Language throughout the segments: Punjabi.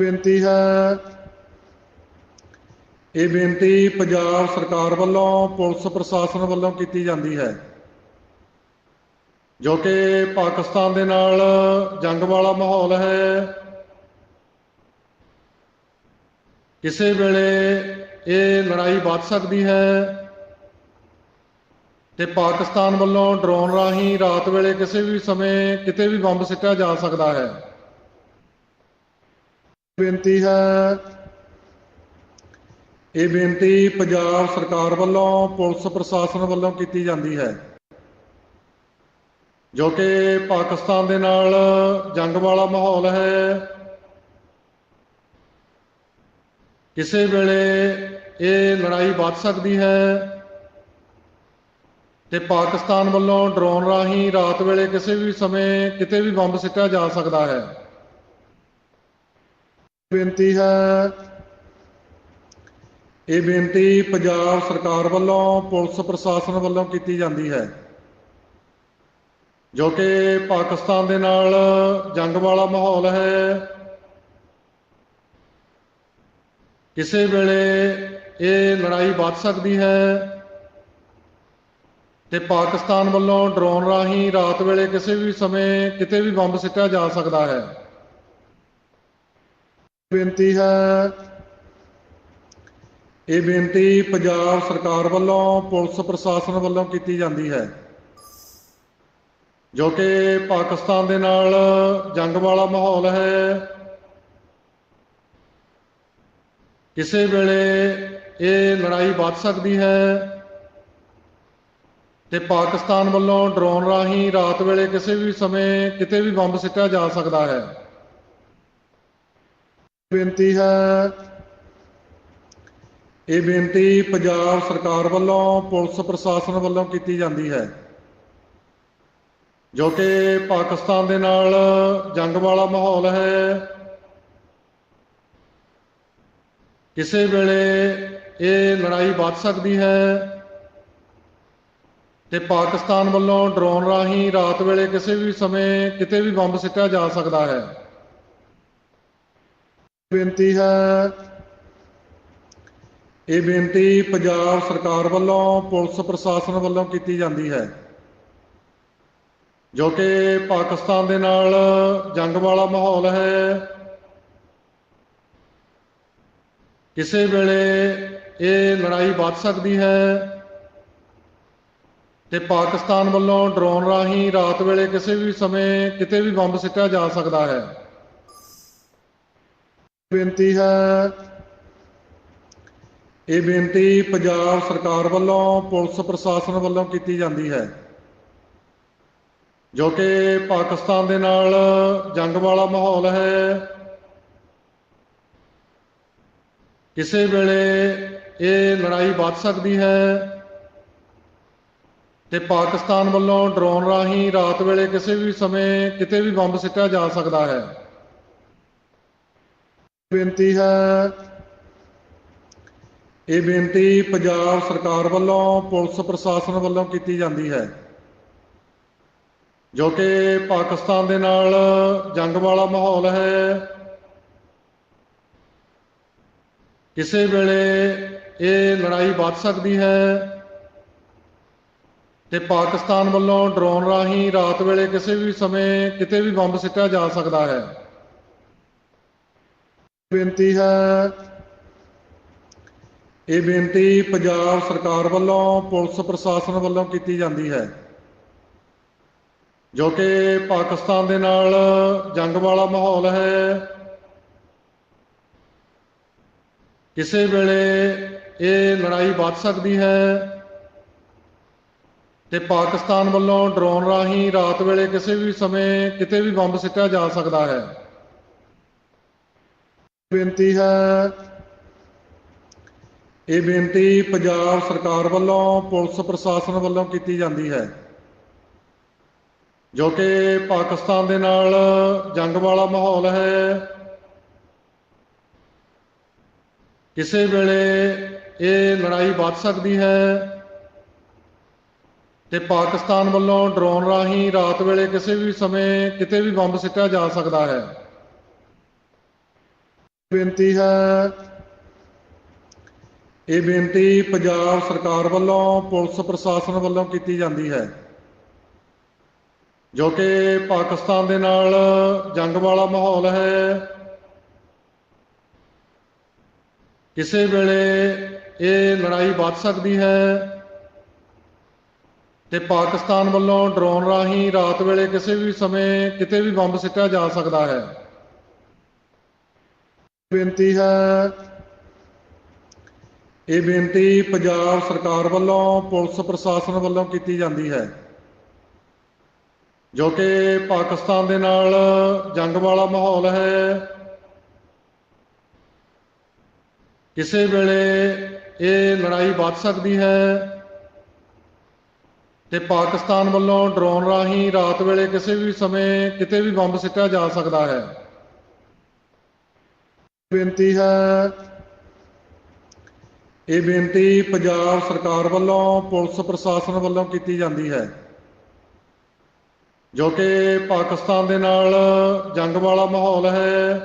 ਬੇਨਤੀ ਹੈ। ਇਹ ਬੇਨਤੀ ਪੰਜਾਬ ਸਰਕਾਰ ਵੱਲੋਂ, ਪੁਲਿਸ ਪ੍ਰਸ਼ਾਸਨ ਵੱਲੋਂ ਕੀਤੀ ਜਾਂਦੀ ਹੈ। ਜੋ ਕਿ ਪਾਕਿਸਤਾਨ ਦੇ ਨਾਲ ਜੰਗ ਵਾਲਾ ਮਾਹੌਲ ਹੈ। ਕਿਸੇ ਵੇਲੇ ਇਹ ਲੜਾਈ ਵੱਧ ਸਕਦੀ ਹੈ ਤੇ ਪਾਕਿਸਤਾਨ ਵੱਲੋਂ ਡਰੋਨ ਰਾਹੀਂ ਰਾਤ ਵੇਲੇ ਕਿਸੇ ਵੀ ਸਮੇਂ ਕਿਤੇ ਵੀ ਬੰਬ ਸਿੱਟਿਆ ਜਾ ਸਕਦਾ ਹੈ। ਬੇਨਤੀ ਹੈ। ਇਹ ਬੇਨਤੀ ਪੰਜਾਬ ਸਰਕਾਰ ਵੱਲੋਂ, ਪੁਲਿਸ ਪ੍ਰਸ਼ਾਸਨ ਵੱਲੋਂ ਕੀਤੀ ਜਾਂਦੀ ਹੈ। ਜੋ ਕਿ ਪਾਕਿਸਤਾਨ ਦੇ ਨਾਲ ਜੰਗ ਵਾਲਾ ਮਾਹੌਲ ਹੈ। ਕਿਸੇ ਵੇਲੇ ਇਹ ਲੜਾਈ ਵੱਧ ਸਕਦੀ ਹੈ ਤੇ ਪਾਕਿਸਤਾਨ ਵੱਲੋਂ ਡਰੋਨ ਰਾਹੀਂ ਰਾਤ ਵੇਲੇ ਕਿਸੇ ਵੀ ਸਮੇਂ ਕਿਤੇ ਵੀ ਬੰਬ ਸਿੱਟਿਆ ਜਾ ਸਕਦਾ ਹੈ। ਬੇਨਤੀ ਹੈ। ਇਹ ਬੇਨਤੀ ਪੰਜਾਬ ਸਰਕਾਰ ਵੱਲੋਂ, ਪੁਲਿਸ ਪ੍ਰਸ਼ਾਸਨ ਵੱਲੋਂ ਕੀਤੀ ਜਾਂਦੀ ਹੈ। ਜੋ ਕਿ ਪਾਕਿਸਤਾਨ ਦੇ ਨਾਲ ਜੰਗ ਵਾਲਾ ਮਾਹੌਲ ਹੈ। ਕਿਸੇ ਵੇਲੇ ਇਹ ਲੜਾਈ ਵੱਧ ਸਕਦੀ ਹੈ ਤੇ ਪਾਕਿਸਤਾਨ ਵੱਲੋਂ ਡਰੋਨ ਰਾਹੀਂ ਰਾਤ ਵੇਲੇ ਕਿਸੇ ਵੀ ਸਮੇਂ ਕਿਤੇ ਵੀ ਬੰਬ ਸਿੱਟਿਆ ਜਾ ਸਕਦਾ ਹੈ। ਬੇਨਤੀ ਹੈ। ਇਹ ਬੇਨਤੀ ਪੰਜਾਬ ਸਰਕਾਰ ਵੱਲੋਂ, ਪੁਲਿਸ ਪ੍ਰਸ਼ਾਸਨ ਵੱਲੋਂ ਕੀਤੀ ਜਾਂਦੀ ਹੈ। ਜੋ ਕਿ ਪਾਕਿਸਤਾਨ ਦੇ ਨਾਲ ਜੰਗ ਵਾਲਾ ਮਾਹੌਲ ਹੈ। ਕਿਸੇ ਵੇਲੇ ਇਹ ਲੜਾਈ ਵੱਧ ਸਕਦੀ ਹੈ ਤੇ ਪਾਕਿਸਤਾਨ ਵੱਲੋਂ ਡਰੋਨ ਰਾਹੀਂ ਰਾਤ ਵੇਲੇ ਕਿਸੇ ਵੀ ਸਮੇਂ ਕਿਤੇ ਵੀ ਬੰਬ ਸਿੱਟਿਆ ਜਾ ਸਕਦਾ ਹੈ। ਬੇਨਤੀ ਹੈ। ਇਹ ਬੇਨਤੀ ਪੰਜਾਬ ਸਰਕਾਰ ਵੱਲੋਂ, ਪੁਲਿਸ ਪ੍ਰਸ਼ਾਸਨ ਵੱਲੋਂ ਕੀਤੀ ਜਾਂਦੀ ਹੈ। ਜੋ ਕਿ ਪਾਕਿਸਤਾਨ ਦੇ ਨਾਲ ਜੰਗ ਵਾਲਾ ਮਾਹੌਲ ਹੈ। ਕਿਸੇ ਵੇਲੇ ਇਹ ਲੜਾਈ ਵੱਧ ਸਕਦੀ ਹੈ ਤੇ ਪਾਕਿਸਤਾਨ ਵੱਲੋਂ ਡਰੋਨ ਰਾਹੀਂ ਰਾਤ ਵੇਲੇ ਕਿਸੇ ਵੀ ਸਮੇਂ ਕਿਤੇ ਵੀ ਬੰਬ ਸਿੱਟਿਆ ਜਾ ਸਕਦਾ ਹੈ। ਬੇਨਤੀ ਹੈ। ਇਹ ਬੇਨਤੀ ਪੰਜਾਬ ਸਰਕਾਰ ਵੱਲੋਂ, ਪੁਲਿਸ ਪ੍ਰਸ਼ਾਸਨ ਵੱਲੋਂ ਕੀਤੀ ਜਾਂਦੀ ਹੈ। ਜੋ ਕਿ ਪਾਕਿਸਤਾਨ ਦੇ ਨਾਲ ਜੰਗ ਵਾਲਾ ਮਾਹੌਲ ਹੈ। ਕਿਸੇ ਵੇਲੇ ਇਹ ਲੜਾਈ ਵੱਧ ਸਕਦੀ ਹੈ ਤੇ ਪਾਕਿਸਤਾਨ ਵੱਲੋਂ ਡਰੋਨ ਰਾਹੀਂ ਰਾਤ ਵੇਲੇ ਕਿਸੇ ਵੀ ਸਮੇਂ ਕਿਤੇ ਵੀ ਬੰਬ ਸਿੱਟਿਆ ਜਾ ਸਕਦਾ ਹੈ। ਬੇਨਤੀ ਹੈ। ਇਹ ਬੇਨਤੀ ਪੰਜਾਬ ਸਰਕਾਰ ਵੱਲੋਂ, ਪੁਲਿਸ ਪ੍ਰਸ਼ਾਸਨ ਵੱਲੋਂ ਕੀਤੀ ਜਾਂਦੀ ਹੈ। ਜੋ ਕਿ ਪਾਕਿਸਤਾਨ ਦੇ ਨਾਲ ਜੰਗ ਵਾਲਾ ਮਾਹੌਲ ਹੈ। ਕਿਸੇ ਵੇਲੇ ਇਹ ਲੜਾਈ ਵੱਧ ਸਕਦੀ ਹੈ ਤੇ ਪਾਕਿਸਤਾਨ ਵੱਲੋਂ ਡਰੋਨ ਰਾਹੀਂ ਰਾਤ ਵੇਲੇ ਕਿਸੇ ਵੀ ਸਮੇਂ ਕਿਤੇ ਵੀ ਬੰਬ ਸਿੱਟਿਆ ਜਾ ਸਕਦਾ ਹੈ। ਬੇਨਤੀ ਹੈ। ਇਹ ਬੇਨਤੀ ਪੰਜਾਬ ਸਰਕਾਰ ਵੱਲੋਂ, ਪੁਲਿਸ ਪ੍ਰਸ਼ਾਸਨ ਵੱਲੋਂ ਕੀਤੀ ਜਾਂਦੀ ਹੈ। ਜੋ ਕਿ ਪਾਕਿਸਤਾਨ ਦੇ ਨਾਲ ਜੰਗ ਵਾਲਾ ਮਾਹੌਲ ਹੈ। ਕਿਸੇ ਵੇਲੇ ਇਹ ਲੜਾਈ ਵੱਧ ਸਕਦੀ ਹੈ ਤੇ ਪਾਕਿਸਤਾਨ ਵੱਲੋਂ ਡਰੋਨ ਰਾਹੀਂ ਰਾਤ ਵੇਲੇ ਕਿਸੇ ਵੀ ਸਮੇਂ ਕਿਤੇ ਵੀ ਬੰਬ ਸਿੱਟਿਆ ਜਾ ਸਕਦਾ ਹੈ। ਬੇਨਤੀ ਹੈ। ਇਹ ਬੇਨਤੀ ਪੰਜਾਬ ਸਰਕਾਰ ਵੱਲੋਂ, ਪੁਲਿਸ ਪ੍ਰਸ਼ਾਸਨ ਵੱਲੋਂ ਕੀਤੀ ਜਾਂਦੀ ਹੈ। ਜੋ ਕਿ ਪਾਕਿਸਤਾਨ ਦੇ ਨਾਲ ਜੰਗ ਵਾਲਾ ਮਾਹੌਲ ਹੈ। ਕਿਸੇ ਵੇਲੇ ਇਹ ਲੜਾਈ ਵੱਧ ਸਕਦੀ ਹੈ ਤੇ ਪਾਕਿਸਤਾਨ ਵੱਲੋਂ ਡਰੋਨ ਰਾਹੀਂ ਰਾਤ ਵੇਲੇ ਕਿਸੇ ਵੀ ਸਮੇਂ ਕਿਤੇ ਵੀ ਬੰਬ ਸਿੱਟਿਆ ਜਾ ਸਕਦਾ ਹੈ। ਬੇਨਤੀ ਹੈ। ਇਹ ਬੇਨਤੀ ਪੰਜਾਬ ਸਰਕਾਰ ਵੱਲੋਂ, ਪੁਲਿਸ ਪ੍ਰਸ਼ਾਸਨ ਵੱਲੋਂ ਕੀਤੀ ਜਾਂਦੀ ਹੈ। ਜੋ ਕਿ ਪਾਕਿਸਤਾਨ ਦੇ ਨਾਲ ਜੰਗ ਵਾਲਾ ਮਾਹੌਲ ਹੈ। ਕਿਸੇ ਵੇਲੇ ਇਹ ਲੜਾਈ ਵੱਧ ਸਕਦੀ ਹੈ ਤੇ ਪਾਕਿਸਤਾਨ ਵੱਲੋਂ ਡਰੋਨ ਰਾਹੀਂ ਰਾਤ ਵੇਲੇ ਕਿਸੇ ਵੀ ਸਮੇਂ ਕਿਤੇ ਵੀ ਬੰਬ ਸਿੱਟਿਆ ਜਾ ਸਕਦਾ ਹੈ। ਬੇਨਤੀ ਹੈ। ਇਹ ਬੇਨਤੀ ਪੰਜਾਬ ਸਰਕਾਰ ਵੱਲੋਂ, ਪੁਲਿਸ ਪ੍ਰਸ਼ਾਸਨ ਵੱਲੋਂ ਕੀਤੀ ਜਾਂਦੀ ਹੈ। ਜੋ ਕਿ ਪਾਕਿਸਤਾਨ ਦੇ ਨਾਲ ਜੰਗ ਵਾਲਾ ਮਾਹੌਲ ਹੈ। ਕਿਸੇ ਵੇਲੇ ਇਹ ਲੜਾਈ ਵੱਧ ਸਕਦੀ ਹੈ ਤੇ ਪਾਕਿਸਤਾਨ ਵੱਲੋਂ ਡਰੋਨ ਰਾਹੀਂ ਰਾਤ ਵੇਲੇ ਕਿਸੇ ਵੀ ਸਮੇਂ ਕਿਤੇ ਵੀ ਬੰਬ ਸਿੱਟਿਆ ਜਾ ਸਕਦਾ ਹੈ। ਬੇਨਤੀ ਹੈ। ਇਹ ਬੇਨਤੀ ਪੰਜਾਬ ਸਰਕਾਰ ਵੱਲੋਂ, ਪੁਲਿਸ ਪ੍ਰਸ਼ਾਸਨ ਵੱਲੋਂ ਕੀਤੀ ਜਾਂਦੀ ਹੈ। ਜੋ ਕਿ ਪਾਕਿਸਤਾਨ ਦੇ ਨਾਲ ਜੰਗ ਵਾਲਾ ਮਾਹੌਲ ਹੈ। ਕਿਸੇ ਵੇਲੇ ਇਹ ਲੜਾਈ ਵੱਧ ਸਕਦੀ ਹੈ ਤੇ ਪਾਕਿਸਤਾਨ ਵੱਲੋਂ ਡਰੋਨ ਰਾਹੀਂ ਰਾਤ ਵੇਲੇ ਕਿਸੇ ਵੀ ਸਮੇਂ ਕਿਤੇ ਵੀ ਬੰਬ ਸਿੱਟਿਆ ਜਾ ਸਕਦਾ ਹੈ। ਬੇਨਤੀ ਹੈ। ਇਹ ਬੇਨਤੀ ਪੰਜਾਬ ਸਰਕਾਰ ਵੱਲੋਂ, ਪੁਲਿਸ ਪ੍ਰਸ਼ਾਸਨ ਵੱਲੋਂ ਕੀਤੀ ਜਾਂਦੀ ਹੈ। ਜੋ ਕਿ ਪਾਕਿਸਤਾਨ ਦੇ ਨਾਲ ਜੰਗ ਵਾਲਾ ਮਾਹੌਲ ਹੈ।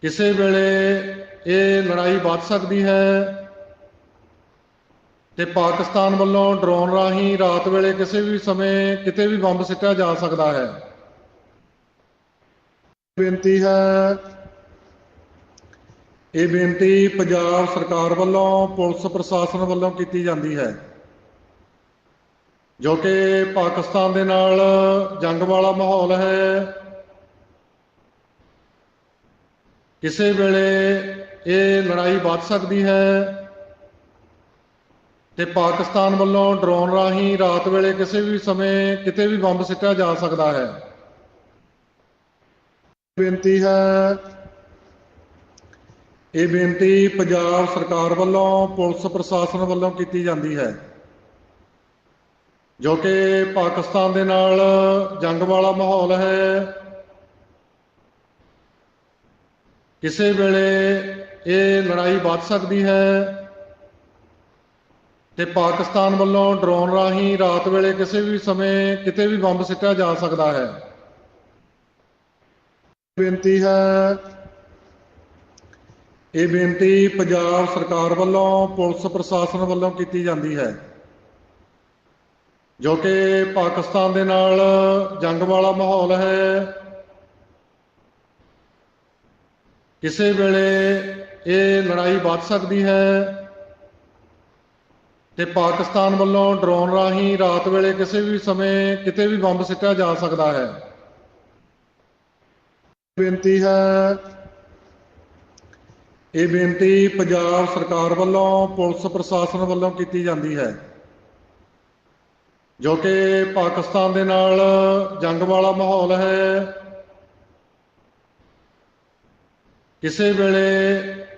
ਕਿਸੇ ਵੇਲੇ ਇਹ ਲੜਾਈ ਵੱਧ ਸਕਦੀ ਹੈ ਤੇ ਪਾਕਿਸਤਾਨ ਵੱਲੋਂ ਡਰੋਨ ਰਾਹੀਂ ਰਾਤ ਵੇਲੇ ਕਿਸੇ ਵੀ ਸਮੇਂ ਕਿਤੇ ਵੀ ਬੰਬ ਸਿੱਟਿਆ ਜਾ ਸਕਦਾ ਹੈ। ਬੇਨਤੀ ਹੈ। ਇਹ ਬੇਨਤੀ ਪੰਜਾਬ ਸਰਕਾਰ ਵੱਲੋਂ, ਪੁਲਿਸ ਪ੍ਰਸ਼ਾਸਨ ਵੱਲੋਂ ਕੀਤੀ ਜਾਂਦੀ ਹੈ। ਜੋ ਕਿ ਪਾਕਿਸਤਾਨ ਦੇ ਨਾਲ ਜੰਗ ਵਾਲਾ ਮਾਹੌਲ ਹੈ। ਕਿਸੇ ਵੇਲੇ ਇਹ ਲੜਾਈ ਵੱਧ ਸਕਦੀ ਹੈ ਤੇ ਪਾਕਿਸਤਾਨ ਵੱਲੋਂ ਡਰੋਨ ਰਾਹੀਂ ਰਾਤ ਵੇਲੇ ਕਿਸੇ ਵੀ ਸਮੇਂ ਕਿਤੇ ਵੀ ਬੰਬ ਸਿੱਟਿਆ ਜਾ ਸਕਦਾ ਹੈ। ਬੇਨਤੀ ਹੈ। ਇਹ ਬੇਨਤੀ ਪੰਜਾਬ ਸਰਕਾਰ ਵੱਲੋਂ, ਪੁਲਿਸ ਪ੍ਰਸ਼ਾਸਨ ਵੱਲੋਂ ਕੀਤੀ ਜਾਂਦੀ ਹੈ। ਜੋ ਕਿ ਪਾਕਿਸਤਾਨ ਦੇ ਨਾਲ ਜੰਗ ਵਾਲਾ ਮਾਹੌਲ ਹੈ। ਕਿਸੇ ਵੇਲੇ ਇਹ ਲੜਾਈ ਵੱਧ ਸਕਦੀ ਹੈ ਤੇ ਪਾਕਿਸਤਾਨ ਵੱਲੋਂ ਡਰੋਨ ਰਾਹੀਂ ਰਾਤ ਵੇਲੇ ਕਿਸੇ ਵੀ ਸਮੇਂ ਕਿਤੇ ਵੀ ਬੰਬ ਸਿੱਟਿਆ ਜਾ ਸਕਦਾ ਹੈ। ਬੇਨਤੀ ਹੈ। ਇਹ ਬੇਨਤੀ ਪੰਜਾਬ ਸਰਕਾਰ ਵੱਲੋਂ, ਪੁਲਿਸ ਪ੍ਰਸ਼ਾਸਨ ਵੱਲੋਂ ਕੀਤੀ ਜਾਂਦੀ ਹੈ। ਜੋ ਕਿ ਪਾਕਿਸਤਾਨ ਦੇ ਨਾਲ ਜੰਗ ਵਾਲਾ ਮਾਹੌਲ ਹੈ। ਕਿਸੇ ਵੇਲੇ ਇਹ ਲੜਾਈ ਵੱਧ ਸਕਦੀ ਹੈ ਤੇ ਪਾਕਿਸਤਾਨ ਵੱਲੋਂ ਡਰੋਨ ਰਾਹੀਂ ਰਾਤ ਵੇਲੇ ਕਿਸੇ ਵੀ ਸਮੇਂ ਕਿਤੇ ਵੀ ਬੰਬ ਸਿੱਟਿਆ ਜਾ ਸਕਦਾ ਹੈ। ਬੇਨਤੀ ਹੈ। ਇਹ ਬੇਨਤੀ ਪੰਜਾਬ ਸਰਕਾਰ ਵੱਲੋਂ, ਪੁਲਿਸ ਪ੍ਰਸ਼ਾਸਨ ਵੱਲੋਂ ਕੀਤੀ ਜਾਂਦੀ ਹੈ। ਜੋ ਕਿ ਪਾਕਿਸਤਾਨ ਦੇ ਨਾਲ ਜੰਗ ਵਾਲਾ ਮਾਹੌਲ ਹੈ। ਕਿਸੇ ਵੇਲੇ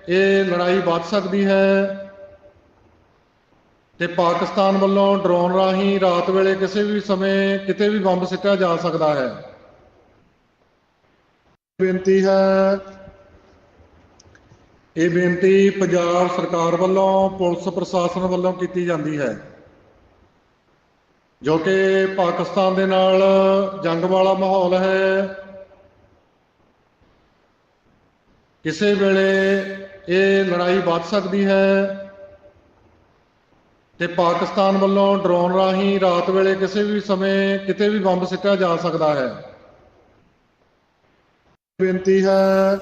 ਇਹ ਲੜਾਈ ਵੱਧ ਸਕਦੀ ਹੈ ਤੇ ਪਾਕਿਸਤਾਨ ਵੱਲੋਂ ਡਰੋਨ ਰਾਹੀਂ ਰਾਤ ਵੇਲੇ ਕਿਸੇ ਵੀ ਸਮੇਂ ਕਿਤੇ ਵੀ ਬੰਬ ਸਿੱਟਿਆ ਜਾ ਸਕਦਾ ਹੈ। ਬੇਨਤੀ ਹੈ। ਇਹ ਬੇਨਤੀ ਪੰਜਾਬ ਸਰਕਾਰ ਵੱਲੋਂ, ਪੁਲਿਸ ਪ੍ਰਸ਼ਾਸਨ ਵੱਲੋਂ ਕੀਤੀ ਜਾਂਦੀ ਹੈ। ਜੋ ਕਿ ਪਾਕਿਸਤਾਨ ਦੇ ਨਾਲ ਜੰਗ ਵਾਲਾ ਮਾਹੌਲ ਹੈ। ਕਿਸੇ ਵੇਲੇ ਇਹ ਲੜਾਈ ਵੱਧ ਸਕਦੀ ਹੈ ਤੇ ਪਾਕਿਸਤਾਨ ਵੱਲੋਂ ਡਰੋਨ ਰਾਹੀਂ ਰਾਤ ਵੇਲੇ ਕਿਸੇ ਵੀ ਸਮੇਂ ਕਿਤੇ ਵੀ ਬੰਬ ਸਿੱਟਿਆ ਜਾ ਸਕਦਾ ਹੈ। ਬੇਨਤੀ ਹੈ।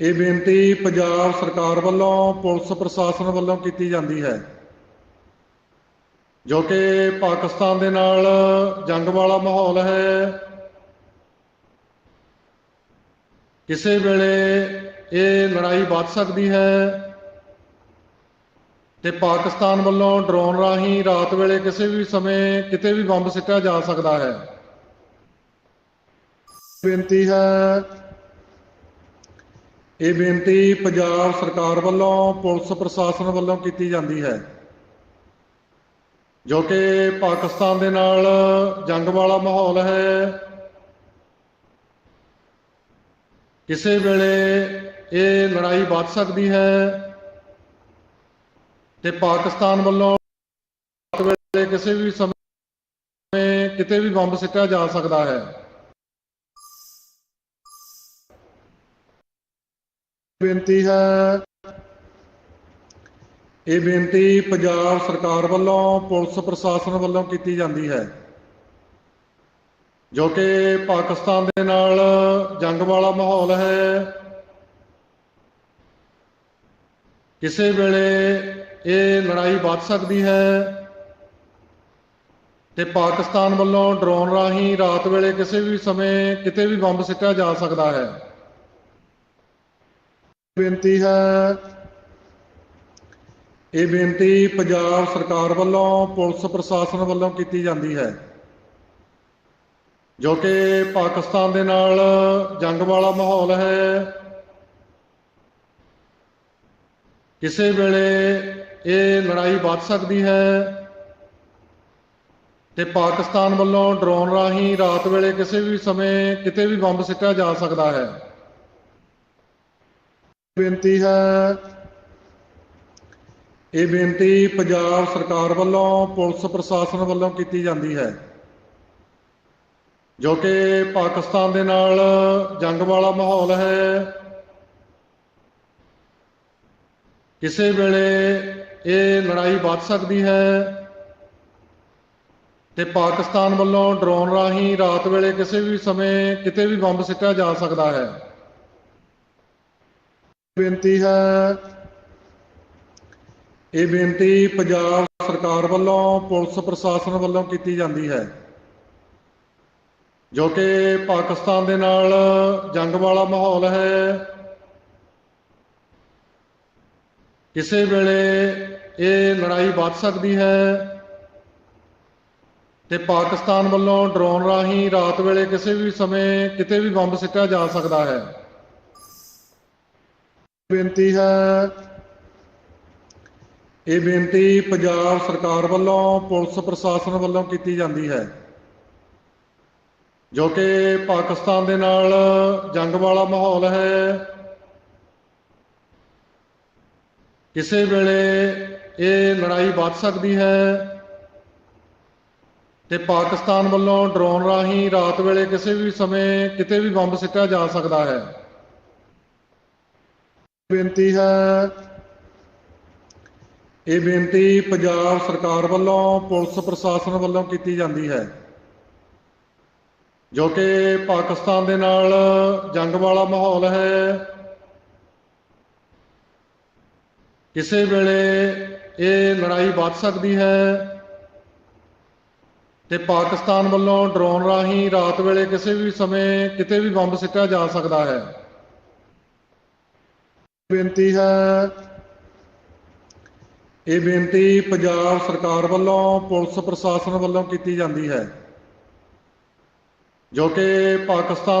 ਇਹ ਬੇਨਤੀ ਪੰਜਾਬ ਸਰਕਾਰ ਵੱਲੋਂ, ਪੁਲਿਸ ਪ੍ਰਸ਼ਾਸਨ ਵੱਲੋਂ ਕੀਤੀ ਜਾਂਦੀ ਹੈ। ਜੋ ਕਿ ਪਾਕਿਸਤਾਨ ਦੇ ਨਾਲ ਜੰਗ ਵਾਲਾ ਮਾਹੌਲ ਹੈ। ਕਿਸੇ ਵੇਲੇ ਇਹ ਲੜਾਈ ਵੱਧ ਸਕਦੀ ਹੈ ਤੇ ਪਾਕਿਸਤਾਨ ਵੱਲੋਂ ਡਰੋਨ ਰਾਹੀਂ ਰਾਤ ਵੇਲੇ ਕਿਸੇ ਵੀ ਸਮੇਂ ਕਿਤੇ ਵੀ ਬੰਬ ਸਿੱਟਿਆ ਜਾ ਸਕਦਾ ਹੈ। ਬੇਨਤੀ ਹੈ। ਇਹ ਬੇਨਤੀ ਪੰਜਾਬ ਸਰਕਾਰ ਵੱਲੋਂ, ਪੁਲਿਸ ਪ੍ਰਸ਼ਾਸਨ ਵੱਲੋਂ ਕੀਤੀ ਜਾਂਦੀ ਹੈ। ਜੋ ਕਿ ਪਾਕਿਸਤਾਨ ਦੇ ਨਾਲ ਜੰਗ ਵਾਲਾ ਮਾਹੌਲ ਹੈ। ਕਿਸੇ ਵੇਲੇ ਇਹ ਲੜਾਈ ਵੱਧ ਸਕਦੀ ਹੈ ਤੇ ਪਾਕਿਸਤਾਨ ਵੱਲੋਂ ਕਿਸੇ ਵੀ ਸਮੇਂ ਕਿਤੇ ਵੀ ਬੰਬ ਸਿੱਟਿਆ ਜਾ ਸਕਦਾ ਹੈ। ਬੇਨਤੀ ਹੈ। ਇਹ ਬੇਨਤੀ ਪੰਜਾਬ ਸਰਕਾਰ ਵੱਲੋਂ, ਪੁਲਿਸ ਪ੍ਰਸ਼ਾਸਨ ਵੱਲੋਂ ਕੀਤੀ ਜਾਂਦੀ ਹੈ। ਜੋ ਕਿ ਪਾਕਿਸਤਾਨ ਦੇ ਨਾਲ ਜੰਗ ਵਾਲਾ ਮਾਹੌਲ ਹੈ। ਕਿਸੇ ਵੇਲੇ ਇਹ ਲੜਾਈ ਵੱਧ ਸਕਦੀ ਹੈ ਤੇ ਪਾਕਿਸਤਾਨ ਵੱਲੋਂ ਡਰੋਨ ਰਾਹੀਂ ਰਾਤ ਵੇਲੇ ਕਿਸੇ ਵੀ ਸਮੇਂ ਕਿਤੇ ਵੀ ਬੰਬ ਸਿੱਟਿਆ ਜਾ ਸਕਦਾ ਹੈ। ਬੇਨਤੀ ਹੈ। ਇਹ ਬੇਨਤੀ ਪੰਜਾਬ ਸਰਕਾਰ ਵੱਲੋਂ, ਪੁਲਿਸ ਪ੍ਰਸ਼ਾਸਨ ਵੱਲੋਂ ਕੀਤੀ ਜਾਂਦੀ ਹੈ। ਜੋ ਕਿ ਪਾਕਿਸਤਾਨ ਦੇ ਨਾਲ ਜੰਗ ਵਾਲਾ ਮਾਹੌਲ ਹੈ। ਕਿਸੇ ਵੇਲੇ ਇਹ ਲੜਾਈ ਵੱਧ ਸਕਦੀ ਹੈ ਤੇ ਪਾਕਿਸਤਾਨ ਵੱਲੋਂ ਡਰੋਨ ਰਾਹੀਂ ਰਾਤ ਵੇਲੇ ਕਿਸੇ ਵੀ ਸਮੇਂ ਕਿਤੇ ਵੀ ਬੰਬ ਸਿੱਟਿਆ ਜਾ ਸਕਦਾ ਹੈ। ਬੇਨਤੀ ਹੈ। ਇਹ ਬੇਨਤੀ ਪੰਜਾਬ ਸਰਕਾਰ ਵੱਲੋਂ, ਪੁਲਿਸ ਪ੍ਰਸ਼ਾਸਨ ਵੱਲੋਂ ਕੀਤੀ ਜਾਂਦੀ ਹੈ। ਜੋ ਕਿ ਪਾਕਿਸਤਾਨ ਦੇ ਨਾਲ ਜੰਗ ਵਾਲਾ ਮਾਹੌਲ ਹੈ। ਕਿਸੇ ਵੇਲੇ ਇਹ ਲੜਾਈ ਵੱਧ ਸਕਦੀ ਹੈ ਤੇ ਪਾਕਿਸਤਾਨ ਵੱਲੋਂ ਡਰੋਨ ਰਾਹੀਂ ਰਾਤ ਵੇਲੇ ਕਿਸੇ ਵੀ ਸਮੇਂ ਕਿਤੇ ਵੀ ਬੰਬ ਸਿੱਟਿਆ ਜਾ ਸਕਦਾ ਹੈ। ਬੇਨਤੀ ਹੈ। ਇਹ ਬੇਨਤੀ ਪੰਜਾਬ ਸਰਕਾਰ ਵੱਲੋਂ, ਪੁਲਿਸ ਪ੍ਰਸ਼ਾਸਨ ਵੱਲੋਂ ਕੀਤੀ ਜਾਂਦੀ ਹੈ। ਜੋ ਕਿ ਪਾਕਿਸਤਾਨ ਦੇ ਨਾਲ ਜੰਗ ਵਾਲਾ ਮਾਹੌਲ ਹੈ। ਕਿਸੇ ਵੇਲੇ ਇਹ ਲੜਾਈ ਵੱਧ ਸਕਦੀ ਹੈ ਤੇ ਪਾਕਿਸਤਾਨ ਵੱਲੋਂ ਡਰੋਨ ਰਾਹੀਂ ਰਾਤ ਵੇਲੇ ਕਿਸੇ ਵੀ ਸਮੇਂ ਕਿਤੇ ਵੀ ਬੰਬ ਸਿੱਟਿਆ ਜਾ ਸਕਦਾ ਹੈ। ਬੇਨਤੀ ਹੈ। ਇਹ ਬੇਨਤੀ ਪੰਜਾਬ ਸਰਕਾਰ ਵੱਲੋਂ, ਪੁਲਿਸ ਪ੍ਰਸ਼ਾਸਨ ਵੱਲੋਂ ਕੀਤੀ ਜਾਂਦੀ ਹੈ। ਜੋ ਕਿ ਪਾਕਿਸਤਾਨ ਦੇ ਨਾਲ ਜੰਗ ਵਾਲਾ ਮਾਹੌਲ ਹੈ। ਕਿਸੇ ਵੇਲੇ ਇਹ ਲੜਾਈ ਵੱਧ ਸਕਦੀ ਹੈ ਤੇ ਪਾਕਿਸਤਾਨ ਵੱਲੋਂ ਡਰੋਨ ਰਾਹੀਂ ਰਾਤ ਵੇਲੇ ਕਿਸੇ ਵੀ ਸਮੇਂ ਕਿਤੇ ਵੀ ਬੰਬ ਸਿੱਟਿਆ ਜਾ ਸਕਦਾ ਹੈ। ਬੇਨਤੀ ਹੈ। ਇਹ ਬੇਨਤੀ ਪੰਜਾਬ ਸਰਕਾਰ ਵੱਲੋਂ, ਪੁਲਿਸ ਪ੍ਰਸ਼ਾਸਨ ਵੱਲੋਂ ਕੀਤੀ ਜਾਂਦੀ ਹੈ। ਜੋ ਕਿ ਪਾਕਿਸਤਾਨ ਦੇ ਨਾਲ ਜੰਗ ਵਾਲਾ ਮਾਹੌਲ ਹੈ। ਕਿਸੇ ਵੇਲੇ ਇਹ ਲੜਾਈ ਵੱਧ ਸਕਦੀ ਹੈ ਤੇ ਪਾਕਿਸਤਾਨ ਵੱਲੋਂ ਡਰੋਨ ਰਾਹੀਂ ਰਾਤ ਵੇਲੇ ਕਿਸੇ ਵੀ ਸਮੇਂ ਕਿਤੇ ਵੀ ਬੰਬ ਸਿੱਟਿਆ ਜਾ ਸਕਦਾ ਹੈ। ਬੇਨਤੀ ਹੈ। ਇਹ ਬੇਨਤੀ ਪੰਜਾਬ ਸਰਕਾਰ ਵੱਲੋਂ, ਪੁਲਿਸ ਪ੍ਰਸ਼ਾਸਨ ਵੱਲੋਂ ਕੀਤੀ ਜਾਂਦੀ ਹੈ, ਜੋ ਕਿ ਪਾਕਿਸਤਾਨ